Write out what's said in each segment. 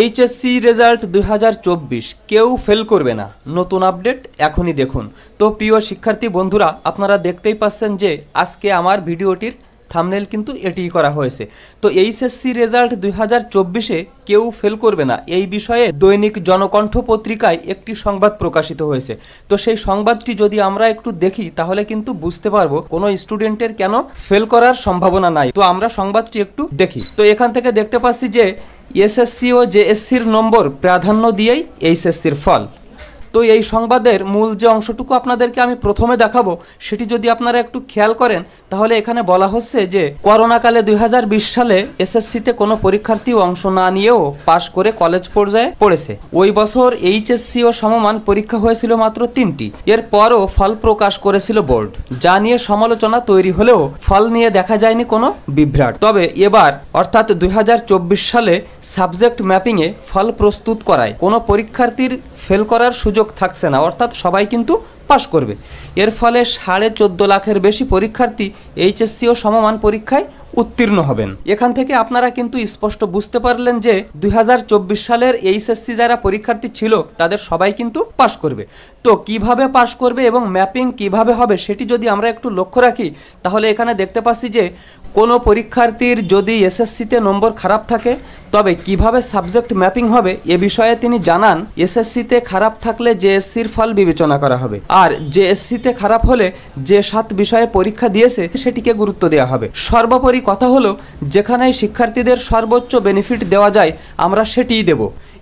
HSC result দুই হাজার চব্বিশ, কেউ ফেল করবে না। নতুন আপডেট এখনই দেখুন। তো প্রিয় শিক্ষার্থী বন্ধুরা, আপনারা দেখতেই পাচ্ছেন যে আজকে আমার ভিডিওটির থামনেল কিন্তু এটিই করা হয়েছে। তো এইচএসসি রেজাল্ট দুই হাজার চব্বিশে কেউ ফেল করবে না। এই বিষয়ে দৈনিক জনকণ্ঠ পত্রিকায় একটি সংবাদ প্রকাশিত হয়েছে। তো সেই সংবাদটি যদি আমরা একটু দেখি, তাহলে কিন্তু বুঝতে পারব কোনো স্টুডেন্টের কেন ফেল করার সম্ভাবনা নাই। তো আমরা সংবাদটি একটু দেখি। তো এখান থেকে দেখতে পাচ্ছি যে এসএসসি ও জেএসসির নম্বর প্রাধান্য দিয়েই এইচএসসির ফল। তো এই সংবাদের মূল যে অংশটুকু আপনাদেরকে আমি প্রথমে দেখাবো, সেটি যদি আপনারা একটু খেয়াল করেন, তাহলে এখানে বলা হচ্ছে যে করোনাকালে দুই হাজার বিশ সালে এসএসসিতে কোনো পরীক্ষার্থী অংশ না নিয়েও পাশ করে কলেজ পর্যায়ে পড়েছে। ওই বছর এইচএসসি ও সমমান পরীক্ষা হয়েছিল মাত্র তিনটি। এরপরও ফল প্রকাশ করেছিল বোর্ড। যা নিয়ে সমালোচনা তৈরি হলেও ফল নিয়ে দেখা যায়নি কোনো বিভ্রাট। তবে এবার, অর্থাৎ দুই হাজার চব্বিশ সালে সাবজেক্ট ম্যাপিংয়ে ফল প্রস্তুত করায় কোনো পরীক্ষার্থীর ফেল করার সুযোগ থাকছে না, অর্থাৎ সবাই কিন্তু পাশ করবে। এর ফলে সাড়ে চোদ্দ লাখের বেশি পরীক্ষার্থী এইচএসসি ও সমমান পরীক্ষায় উত্তীর্ণ হবেন। এখান থেকে আপনারা কিন্তু স্পষ্ট বুঝতে পারলেন যে দুই হাজার চব্বিশ সালের এইচএসসি যারা পরীক্ষার্থী ছিল, তাদের সবাই কিন্তু পাশ করবে। তো কীভাবে পাশ করবে এবং ম্যাপিং কীভাবে হবে সেটি যদি আমরা একটু লক্ষ্য রাখি, তাহলে এখানে দেখতে পাচ্ছি যে কোনো পরীক্ষার্থীর যদি এসএসসিতে নম্বর খারাপ থাকে, তবে কীভাবে সাবজেক্ট ম্যাপিং হবে এ বিষয়ে তিনি জানান, এসএসসিতে খারাপ থাকলে জেএসসির ফল বিবেচনা করা হবে। আর জেএসসিতে খারাপ হলে যে সাত বিষয়ে পরীক্ষা দিয়েছে, সেটিকে গুরুত্ব দেওয়া হবে। সর্বোপরি কথা হলো যেখানে শিক্ষার্থীদের সর্বোচ্চ বেনিফিট দেওয়া যায়, আমরা সেটিই দেব।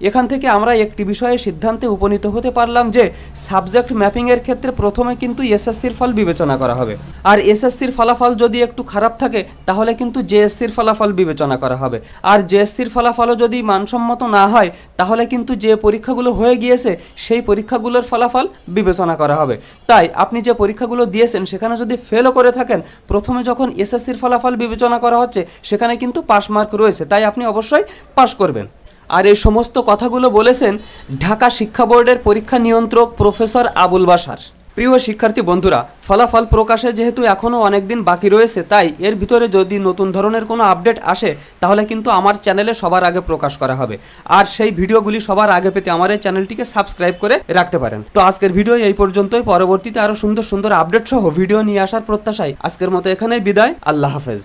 এখান থেকে আমরা একটি বিষয়ে সিদ্ধান্তে উপনীত হতে পারলাম যে, সাবজেক্ট ম্যাপিংয়ের ক্ষেত্রে প্রথমে কিন্তু এসএসসির ফল বিবেচনা করা হবে। আর এসএসসির ফলাফল যদি একটু খারাপ থাকে, তাহলে কিন্তু জেএসসির ফলাফল বিবেচনা করা হবে। আর জেএসসির ফলাফলও যদি মানসম্মত না হয়, তাহলে কিন্তু যে পরীক্ষাগুলো হয়ে গিয়েছে, সেই পরীক্ষাগুলোর ফলাফল বিবেচনা করা হবে। তাই আপনি যে পরীক্ষাগুলো দিয়েছেন, সেখানে যদি ফেলও করে থাকেন, প্রথমে যখন এসএসসির ফলাফল বিবেচনা করা হচ্ছে, সেখানে কিন্তু পাস মার্ক রয়েছে, তাই আপনি অবশ্যই পাশ করবেন। আর এই সমস্ত কথাগুলো বলেছেন ঢাকা শিক্ষা বোর্ডের পরীক্ষা নিয়ন্ত্রক প্রফেসর আবুল বাসার প্রিয় শিক্ষার্থী বন্ধুরা, ফলাফল প্রকাশে যেহেতু এখনও অনেক দিন বাকি রয়েছে, তাই এর ভিতরে যদি নতুন ধরনের কোনো আপডেট আসে, তাহলে কিন্তু আমার চ্যানেলে সবার আগে প্রকাশ করা হবে। আর সেই ভিডিওগুলি সবার আগে পেতে আমার এই চ্যানেলটিকে সাবস্ক্রাইব করে রাখতে পারেন। তো আজকের ভিডিও এই পর্যন্তই, পরবর্তীতে আরও সুন্দর সুন্দর আপডেট সহ ভিডিও নিয়ে আসার প্রত্যাশায় আজকের মতো এখানেই বিদায়, আল্লাহ হাফেজ।